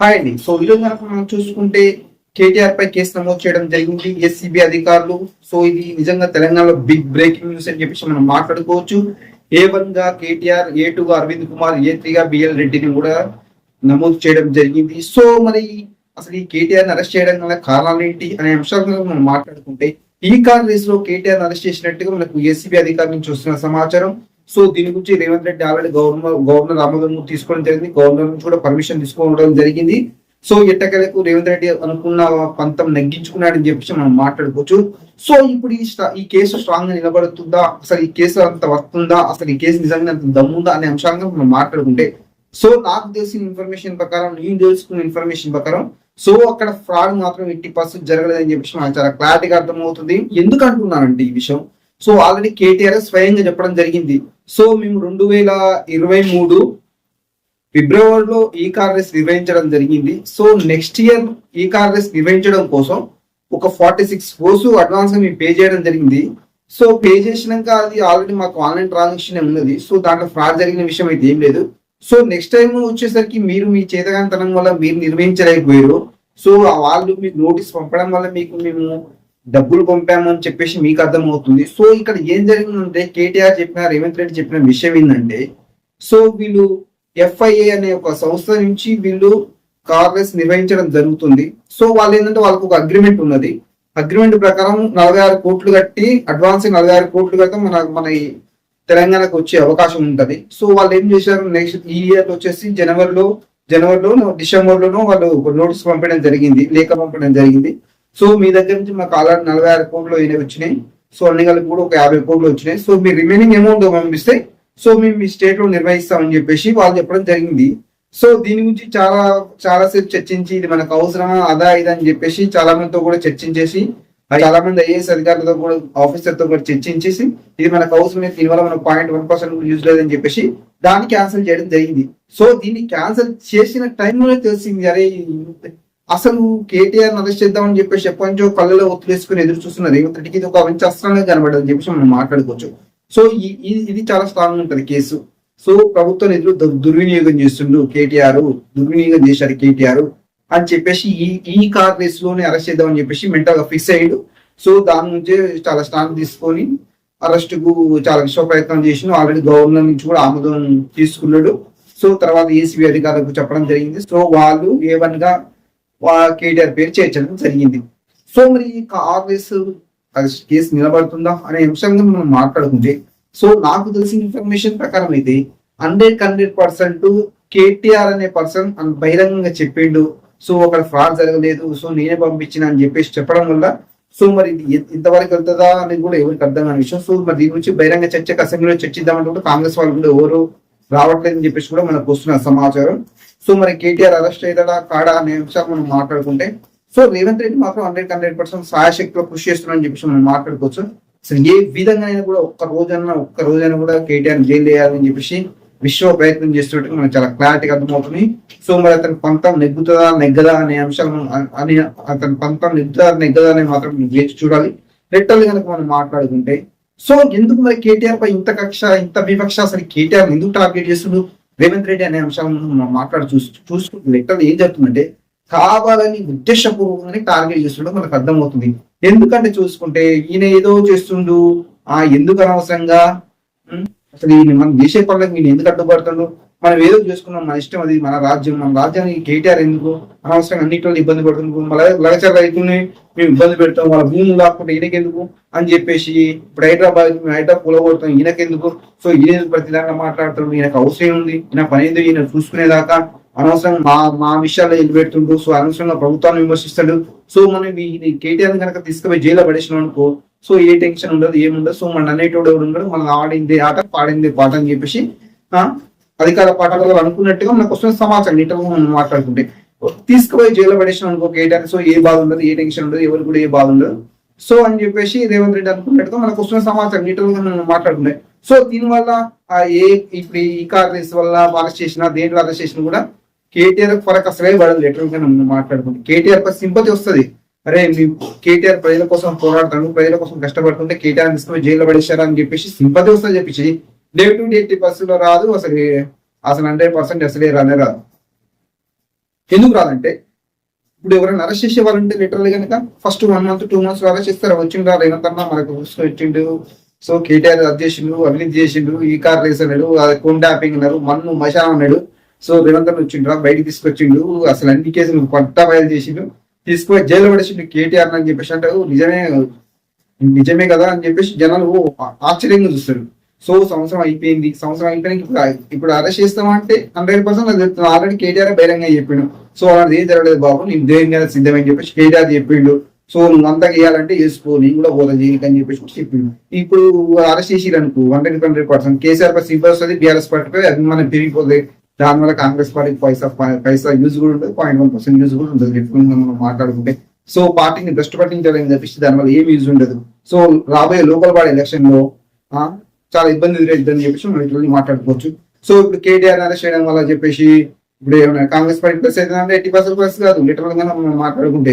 Hi అండి so ఈరోజు కనుక మనం చూసుకుంటే కేటీఆర్ పై కేసు నమోదు చేయడం జరిగింది. ఎస్సీబీ అధికారులు. సో ఇది నిజంగా తెలంగాణలో బిగ్ బ్రేకింగ్ న్యూస్ అని చెప్పేసి మనం మాట్లాడుకోవచ్చు. ఏ వన్గా కేటీఆర్ ఏ టూ గా అరవింద్ కుమార్ ఏ త్రీ గా బిఎల్ రెడ్డిని కూడా నమోదు చేయడం జరిగింది. సో మరి అసలు ఈ కేటీఆర్ అరెస్ట్ చేయడం గల కారణాలు ఏంటి అనే అంశాల మనం మాట్లాడుకుంటే ఈ కార్ రేస్లో కేటీఆర్ అరెస్ట్ చేసినట్టుగా మనకు ఎస్సీబీ అధికారి నుంచి వస్తున్న సమాచారం. సో దీని గురించి Revanth Reddy already governor governor ఆమోదం తీసుకోవడం జరిగింది. గవర్నర్ నుంచి కూడా పర్మిషన్ తీసుకోవడం జరిగింది. సో ఎట్టకలకు రేవంత్ రెడ్డి అనుకున్న పంతం నెగ్గించుకున్నాడని చెప్పేసి మనం మాట్లాడుకోవచ్చు. సో ఇప్పుడు ఈ స్ట- ఈ కేసు స్ట్రాంగ్గా నిలబడుతుందా? అసలు ఈ కేసు అంత వస్తుందా? అసలు ఈ కేసు నిజంగా అంత దమ్ముందా అనే అంశాలను మనం మాట్లాడుకుంటే. సో నాకు తెలిసిన ఇన్ఫర్మేషన్ ప్రకారం నేను తెలుసుకున్న ఇన్ఫర్మేషన్ ప్రకారం సో అక్కడ ఫ్రాడ్ మాత్రం ఎట్టి పర్సెంట్ జరగలేదని చెప్పేసి చాలా క్లారిటీగా అర్థమవుతుంది. ఎందుకు అంటున్నానంటే ఈ విషయం? సో ఆల్రెడీ కేటీఆర్ స్వయంగా చెప్పడం జరిగింది. సో మేము రెండు వేల ఇరవై మూడు ఫిబ్రవరిలో ఈ కాంగ్రెస్ నిర్వహించడం జరిగింది. సో నెక్స్ట్ ఇయర్ ఈ కాంగ్రెస్ నిర్వహించడం కోసం ఒక ఫార్టీ సిక్స్ ఫోర్స్ అడ్వాన్స్ మేము పే చేయడం జరిగింది. సో పే చేసినాక అది ఆల్రెడీ మాకు ఆన్లైన్ ట్రాన్సాక్షన్ ఉన్నది. సో దాంట్లో ఫ్రాడ్ జరిగిన విషయం అయితే ఏం లేదు. సో నెక్స్ట్ టైం వచ్చేసరికి మీరు మీ చేతగానితనం వల్ల మీరు నిర్వహించలేకపోయారు. సో వాళ్ళు మీకు నోటీస్ పంపడం వల్ల మీకు మేము డబ్బులు పంపామని చెప్పేసి మీకు అర్థమవుతుంది. సో ఇక్కడ ఏం జరిగిందంటే కేటీఆర్ చెప్పిన రేవంత్ రెడ్డి చెప్పిన విషయం ఏంటంటే సో వీళ్ళు ఎఫ్ఐఏ అనే ఒక సంస్థ నుంచి వీళ్ళు కార్ రేస్ నిర్వహించడం జరుగుతుంది. సో వాళ్ళు ఏంటంటే వాళ్ళకు ఒక అగ్రిమెంట్ ఉన్నది. అగ్రిమెంట్ ప్రకారం నలభై ఆరు కోట్లు కట్టి అడ్వాన్స్ నలభై ఆరు కోట్లు కడితే మన మన తెలంగాణకు వచ్చే అవకాశం ఉంటుంది. సో వాళ్ళు ఏం చేశారు? నెక్స్ట్ ఈ ఇయర్ వచ్చేసి జనవరిలో జనవరిలో డిసెంబర్లోనో వాళ్ళు నోటీస్ పంపడం జరిగింది లేఖ పంపడం జరిగింది. సో మీ దగ్గర నుంచి మాకు ఆల్రెడీ నలభై ఆరు కోట్లు వచ్చినాయి. సో అన్ని కలిపి కూడా ఒక యాభై కోట్లు వచ్చినాయి. సో మీ రిమైనింగ్ అమౌంట్ పంపిస్తే సో మేము మీ స్టేట్లో నిర్వహిస్తామని చెప్పేసి వాళ్ళు చెప్పడం జరిగింది. సో దీని గురించి చాలా చాలా సేపు చర్చించి ఇది మనకు అవసరమా అదా ఇది అని చెప్పేసి చాలా మందితో కూడా చర్చించేసి చాలా మంది ఐఏఎస్ అధికారులతో కూడా ఆఫీసర్తో కూడా చర్చించేసి ఇది మనకు అవసరమే దీనివల్ల మనం పాయింట్ వన్ పర్సెంట్ యూజ్ లేదని చెప్పేసి దాన్ని క్యాన్సిల్ చేయడం జరిగింది. సో దీన్ని క్యాన్సిల్ చేసిన టైంలోనే తెలిసింది అరే అసలు కేటీఆర్ అరెస్ట్ చేద్దామని చెప్పేసి ఎప్పటి నుంచో కళ్ళలో ఒత్తిలేసుకుని ఎదురు చూస్తున్నది రేవంత్ రెడ్డికి ఇది ఒక మంచి అస్త్రంగా కనబడదని చెప్పేసి మనం మాట్లాడుకోవచ్చు. సో ఈ- ఇది చాలా స్ట్రాంగ్ ఉంటది కేసు. సో ప్రభుత్వ నిధులు దుర్వినియోగం చేస్తుండు కేటీఆర్ దుర్వినియోగం చేశారు కేటీఆర్ అని చెప్పేసి ఈ ఈ కార్ రేస్లోనే అరెస్ట్ చేద్దామని చెప్పేసి మెంటల్గా ఫిక్స్ అయ్యాడు. సో దాని నుంచే చాలా స్ట్రాంగ్ తీసుకొని అరెస్ట్కు చాలా విశ్వ ప్రయత్నం చేసిన ఆల్రెడీ గవర్నర్ నుంచి కూడా ఆమోదం తీసుకున్నాడు. సో తర్వాత ఏసీబీ అధికారులకు చెప్పడం జరిగింది. సో వాళ్ళు ఏవన్గా కేటీఆర్ పేరు చేర్చడం జరిగింది. సో మరి కాంగ్రెస్ కేసు నిలబడుతుందా అనే అంశంగా మనం మాట్లాడుకుంటే సో నాకు తెలిసిన ఇన్ఫర్మేషన్ ప్రకారం అయితే హండ్రెడ్ హండ్రెడ్ పర్సెంట్ కేటీఆర్ అనే పర్సన్ బహిరంగంగా చెప్పిండు. సో అక్కడ ఫ్రాడ్ జరగలేదు. సో నేనే పంపించిన అని చెప్పేసి చెప్పడం వల్ల సో మరి ఇది ఇంతవరకు వెళ్తుందా అనేది కూడా ఎవరికి అర్థం కాని విషయం. సో మరి దీని గురించి బహిరంగ చర్చకు అసెంబ్లీలో చర్చిద్దామంటే కూడా కాంగ్రెస్ వాళ్ళు కూడా ఎవరు రావట్లేదని చెప్పేసి కూడా మనకు వస్తున్న సమాచారం. సో మరి కేటీఆర్ అరెస్ట్ అవుతాడా కాడా? అనే అంశాలు మనం మాట్లాడుకుంటే సో రేవంత్ రెడ్డి మాత్రం హండ్రెడ్ హండ్రెడ్ పర్సెంట్ సాయశక్తిలో కృషి చేస్తున్నారని చెప్పేసి మనం మాట్లాడుకోవచ్చు. సో ఏ విధంగా అయినా కూడా ఒక్క రోజన్నా ఒక్క రోజైనా కూడా కేటీఆర్ జైలు వేయాలని చెప్పేసి విశ్వ ప్రయత్నం చేస్తున్నట్టు మనకు చాలా క్లారిటీగా అర్థమవుతుంది. సో మరి అతని పంతం నెగ్గుతుందా నెగ్గదా అనే అంశాలు మనం అని అతని పంతం నెగ్గుతుందా నెగ్గదా అని మాత్రం మనం వేచి చూడాలి. రెట్టలు కనుక మనం మాట్లాడుకుంటే సో ఎందుకు మరి కేటీఆర్ పై ఇంత కక్ష ఇంత వివక్ష? అసలు కేటీఆర్ ఎందుకు టార్గెట్ చేస్తుండు రేవంత్ రెడ్డి అనే అంశాలను మనం చూసి చూసుకుంటుంది ఎక్కడ ఏం జరుగుతుందంటే కావాలని ఉద్దేశపూర్వకంగానే టార్గెట్ చేస్తుండో మనకు అర్థమవుతుంది. ఎందుకంటే చూసుకుంటే ఈయన ఏదో చేస్తుండు ఆ ఎందుకు అనవసరంగా? అసలు ఈయన మనం చేసే పనులకు ఈయన ఎందుకు అడ్డుపడుతుండు? మనం ఏదో చేసుకున్నాం మన ఇష్టం అది మన రాజ్యం మన రాజ్యానికి కేటీఆర్ ఎందుకు అనవసరంగా అన్నింటిలో ఇబ్బంది పడుతుంది మళ్ళీ లగచర్ రైతుల్ని మేము ఇబ్బంది పెడతాం వాళ్ళ భూములు లాక్కుంటే ఈయనకెందుకు అని చెప్పేసి ఇప్పుడు హైదరాబాద్ మేము హైదరాబాద్ కూలగొడతాం ఈయనకెందుకు? సో ఈయన ప్రతి దాంట్లో మాట్లాడుతుండు ఈయనకు అవసరం ఉంది ఈయన పని ఏందో ఈయన చూసుకునేదాకా అనవసరంగా మా మా విషయాల్లో వెళ్ళి సో అనవసరంగా ప్రభుత్వాన్ని విమర్శిస్తాడు. సో మనం ఈ కేటీఆర్ కనుక తీసుకుపోయి జైల్లో పడేసినాం అనుకో సో ఏ టెన్షన్ ఉండదు ఏముండదు సో మన అనేటోడు ఎవడు ఉండడు మనం ఆడింది ఆట పాడింది పాట అని చెప్పేసి అధికార పాఠకులు అనుకున్నట్టుగా మనకు వస్తున్న సమాచారం నీటగా మనం మాట్లాడుకుంటే. తీసుకుపోయి జైల్లో పడేసినాం అనుకో కేటీఆర్ సో ఏ బాధ ఉండదు ఏ టెన్షన్ ఉండదు ఎవరు కూడా ఏ బాధ ఉండదు. సో అని చెప్పేసి రేవంత్ రెడ్డి అనుకున్నట్టుగా మనకు వస్తున్న సమాచారం నీటగా మనం మాట్లాడుకుంటే. సో దీనివల్ల వల్ల ఏ ఇప్పుడు ఈ కార్ రేస్ వల్ల అరెస్ట్ చేసిన దేంట్లో అరెస్ట్ చేసినా కూడా కేటీఆర్ ఫరక్ అసలే పడదు ఎట్లా మనం మాట్లాడుకుంటే. కేటీఆర్ పై సింపతి వస్తుంది. అరే మీ కేటీఆర్ ప్రజల కోసం పోరాడతాడు ప్రజల కోసం కష్టపడుతుంటే కేటీఆర్ తీసుకుని జైల్లో పడేశారా అని చెప్పేసి సింపతి వస్తుంది చెప్పేసి. Day to day eighty percent రాదు అసలు అసలు హండ్రెడ్ పర్సెంట్ అసలే రానే రాదు. ఎందుకు రాదంటే ఇప్పుడు ఎవరైనా అరెస్ట్ చేసే వాళ్ళు ఉంటే లిటరల్ కనుక first one month two months arrest చేస్తారు వచ్చిండ్రు రేవంత్ మనకు వచ్చిండు సో కేటీఆర్ అధ్యక్షుడు చేసిండు అవినీతి చేసిండు ఈ కార్ రేస్ అన్నాడు కోన్ డాపింగ్ అన్నారు మన్ను మషా అన్నాడు. సో రేవంత్ వచ్చిండ్రా బయటికి తీసుకొచ్చిండు అసలు అన్ని కేసులు పట్టా బయలు చేసిండు తీసుకుపోయి జైలు పడేసిండు కేటీఆర్ అని చెప్పేసి అంటే నిజమే నిజమే కదా అని చెప్పేసి జనాలు ఆశ్చర్యంగా చూస్తారు. సో సంవత్సరం అయిపోయింది. సంవత్సరం అయిపోయినాక ఇప్పుడు ఇప్పుడు అరెస్ట్ చేస్తామంటే హండ్రెడ్ పర్సెంట్ ఆల్రెడీ కేటీఆర్ బహిరంగ చెప్పిండు. సో అలాంటిది ఏం జరగలేదు బాబు. నేను దేని సిద్ధమని చెప్పేసి కేటీఆర్ చెప్పిండు. సో నువ్వు అంతా చేయాలంటే చేసుకో. నేను కూడా పోతా జైలుకి అని చెప్పేసి కూడా చెప్పిండు. ఇప్పుడు అరెస్ట్ చేసి అనుకో హండ్రెడ్ హండ్రెడ్ పర్సెంట్. కేసీఆర్ పై సింపల్ వస్తుంది బీఆర్ఎస్ పార్టీపై అభిమానం పెరిగిపోతుంది దానివల్ల కాంగ్రెస్ పార్టీకి పైసా పైసా యూజ్ కూడా ఉంటుంది పాయింట్ వన్ పర్సెంట్ యూజ్ కూడా ఉంటుంది ఎప్పుడు మనం మాట్లాడుకుంటే. సో పార్టీని భ్రష్టు పట్టించాలని చెప్పేసి దానివల్ల ఏం యూజ్ ఉండదు. సో రాబోయే లోకల్ బాడీ ఎలక్షన్లో చాలా ఇబ్బంది ఎదురైద్దని చెప్పేసి మనం ఇట్లా మాట్లాడుకోవచ్చు. సో ఇప్పుడు కేటీఆర్ అరెస్ట్ చేయడం వల్ల చెప్పేసి ఇప్పుడు ఏమైనా కాంగ్రెస్ పార్టీ ప్లస్ అయితే ఎయిటీ పర్సెంట్ ప్లస్ కాదు. లిటరల్గా మనం మాట్లాడుకుంటే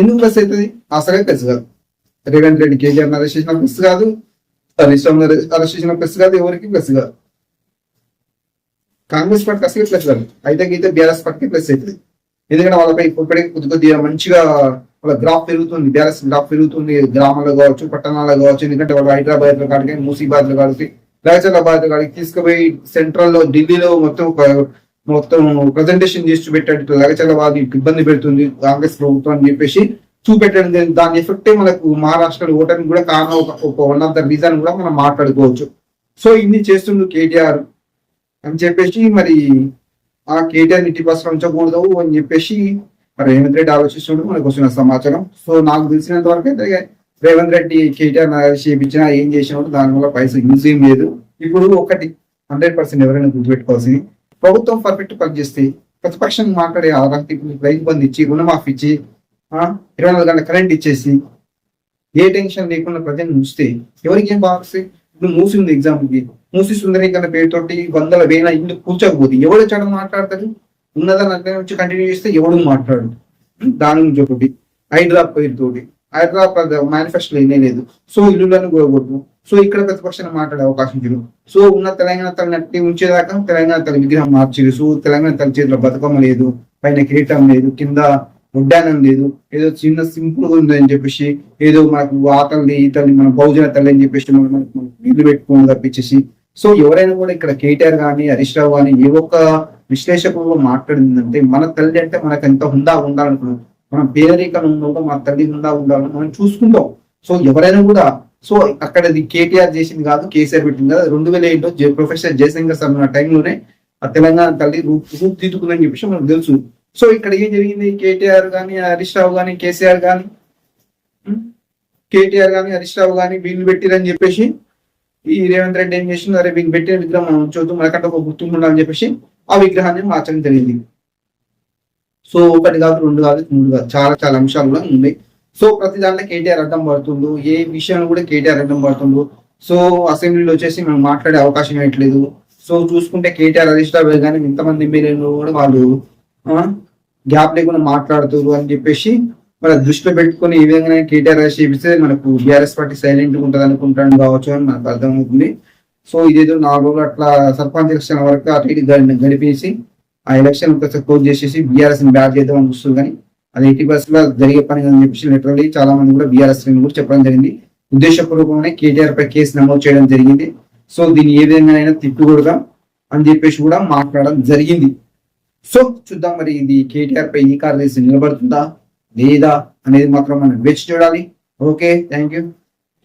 ఎందుకు ప్లస్ అవుతుంది అసలే ప్లస్ కాదు. రేవంత్ రెడ్డి కేటీఆర్ అరెస్ట్ చేసిన ప్లస్ కాదు. హరీష్ రావు అరెస్ట్ చేసిన ప్లస్ కాదు. ఎవరికి ప్లస్ కాదు. కాంగ్రెస్ పార్టీ అసలు ప్లస్ కాదు. అయితే అయితే బీఆర్ఎస్ పార్టీకి ప్లస్ అవుతుంది ఎందుకంటే వాళ్ళపై ఇప్పటికీ కొద్ది కొద్దిగా మంచిగా వాళ్ళ గ్రాఫ్ పెరుగుతుంది బీఆర్ఎస్ గ్రాఫ్ పెరుగుతుంది గ్రామాల్లో కావచ్చు పట్టణాల్లో కావచ్చు ఎందుకంటే వాళ్ళు హైదరాబాద్లో కాడికి ముసీబాద్లో కాడికి రాజాబాద్ కాడికి తీసుకుపోయి సెంట్రల్లో ఢిల్లీలో మొత్తం ఒక మొత్తం ప్రజెంటేషన్ చేసి చూపెట్టాడు. లగచల లగచలవాది ఇబ్బంది పెడుతుంది కాంగ్రెస్ ప్రభుత్వం అని చెప్పేసి చూపెట్టడం. దాని ఎఫెక్టే మనకు మహారాష్ట్రలో ఓటమి కూడా కారణం ఒక- వన్ ఆఫ్ ద రీజన్ కూడా మనం మాట్లాడుకోవచ్చు. సో ఇన్ని చేస్తుండు కేటీఆర్ అని చెప్పేసి మరి ఆ కేటీఆర్ ఇంటి బస్సులో ఉంచకూడదు అని చెప్పేసి మరి రేవంత్ రెడ్డి ఆలోచిస్తుండే మనకు వచ్చిన సమాచారం. సో నాకు తెలిసినంత వరకు అయితే రేవంత్ రెడ్డి కేటీఆర్ చేపించినా ఏం చేసినప్పుడు దానివల్ల పైసలు యూజ్ ఏం లేదు. ఇప్పుడు ఒకటి హండ్రెడ్ పర్సెంట్ ఎవరైనా గుర్తుపెట్టుకోవాల్సింది. ప్రభుత్వం పర్ఫెక్ట్ పనిచేస్తే ప్రతిపక్షం మాట్లాడే అర్హత రైతు బంద్ ఇచ్చి రుణమాఫీ ఇచ్చి ఇరవై నాలుగు గంటల కరెంట్ ఇచ్చేసి ఏ టెన్షన్ లేకుండా ప్రజలు ఉంచితే ఎవరికి ఏం బాగుంది ఇప్పుడు మూసింది ఎగ్జాంపుల్కి. మూసి సుందరీకరణ పేరుతోటి వందల వేల ఇల్లు కూర్చోకపోతే ఎవరు చెడ మాట్లాడతారు? ఉన్నదాన్ని అట్లనే నుంచి కంటిన్యూ చేస్తే ఎవడు మాట్లాడు దాని నుంచి ఒకటి. హైదరాబాద్ పేరుతోటి హైదరాబాద్ మేనిఫెస్టో లేనే లేదు. సో ఇల్లులను కూడగొట్టు. సో ఇక్కడ ప్రతిపక్షాన్ని మాట్లాడే అవకాశం లేదు సో ఉన్న తెలంగాణ తల్లి నట్టి ఉంచేదాకా తెలంగాణ తల్లి విగ్రహం మార్చిరు సో తెలంగాణ తల్లి చేతిలో బతుకమ్మ లేదు. పైన కిరీటం లేదు. కింద ఉడ్డానం లేదు. ఏదో చిన్న సింపుల్గా చెప్పేసి ఏదో మనకు ఆ తల్లి ఈ తల్లి మన బహుజన తల్లి అని చెప్పేసి మనం మనకు పెట్టుకోవడం తప్పించేసి సో ఎవరైనా కూడా ఇక్కడ కేటీఆర్ కానీ హరీష్ రావు కానీ ఏ ఒక్క విశ్లేషకులు మాట్లాడిందంటే మన తల్లి అంటే మనకు ఎంత హుందా ఉండాలనుకున్నాం? మనం పేదరికం ఉన్నప్పుడు మన తల్లి హుందా ఉండాలని మనం చూసుకుంటాం. సో ఎవరైనా కూడా సో అక్కడ ఇది కేటీఆర్ చేసింది కాదు కేసీఆర్ పెట్టింది కాదు. రెండు వేల ఏంటో ప్రొఫెసర్ జయశంకర్ సార్ ఉన్న టైంలోనే ఆ తెలంగాణ తల్లి రూపు రూపుదిద్దుకుందని చెప్పేసి మనకు తెలుసు. సో ఇక్కడ ఏం జరిగింది? కేటీఆర్ కానీ హరీష్ రావు కానీ కేసీఆర్ కానీ కేటీఆర్ కానీ హరీష్ రావు కానీ వీళ్ళు పెట్టిరని చెప్పేసి ఈ రేవంత్ రెడ్డి ఏం చేసింది అరే వీళ్ళు పెట్టిన విగ్రహం మనం చూద్దాం. మనకంటే ఒక గుర్తుండాలని చెప్పేసి ఆ విగ్రహాన్ని మార్చడం జరిగింది. సో ఒకటి కాదు రెండు కాదు మూడు కాదు చాలా చాలా అంశాలు కూడా ఉన్నాయి. సో ప్రతి దాంట్లో కేటీఆర్ అడ్డం పడుతుండు. ఏ విషయాన్ని కూడా కేటీఆర్ అడ్డం పడుతుండు. సో అసెంబ్లీలో వచ్చేసి మనం మాట్లాడే అవకాశం ఇవ్వట్లేదు సో చూసుకుంటే కేటీఆర్ హరీష్ రావు కానీ ఇంతమంది ఎమ్మెల్యేలు కూడా వాళ్ళు గ్యాప్ లేకుండా మాట్లాడుతారు అని చెప్పేసి మన దృష్టిలో పెట్టుకొని ఈ విధంగా కేటీఆర్ రాసి చేపిస్తే మనకు బీఆర్ఎస్ పార్టీ సైలెంట్ ఉంటుంది అనుకుంటాను కావచ్చు అని మనకు అర్థమవుతుంది. సో ఇదేదో నాలుగు రోజులు అట్లా సర్పంచ్ ఎలక్షన్ వరకు అటు ఇటు గడిపేసి ఆ ఎలక్షన్ క్లోజ్ చేసేసి బీఆర్ఎస్ని బ్యాట్ చేద్దాం అని చూస్తుంది కానీ అది ఎయిటీ పర్సెంట్లో జరిగే పని అని చెప్పేసి లిటరల్లీ చాలా మంది కూడా బీఆర్ఎస్ కూడా చెప్పడం జరిగింది. ఉద్దేశపూర్వకంగానే కేటీఆర్ పై కేసు నమోదు చేయడం జరిగింది. సో దీన్ని ఏ విధంగానైనా తిట్టుకూడదాం అని చెప్పేసి కూడా మాట్లాడడం జరిగింది. సో చూద్దాం మరి ఇది కేటీఆర్ పై ఈ కార్ రేసు నిలబడుతుందా లేదా అనేది మాత్రం మనం వేచి చూడాలి. Okay thank you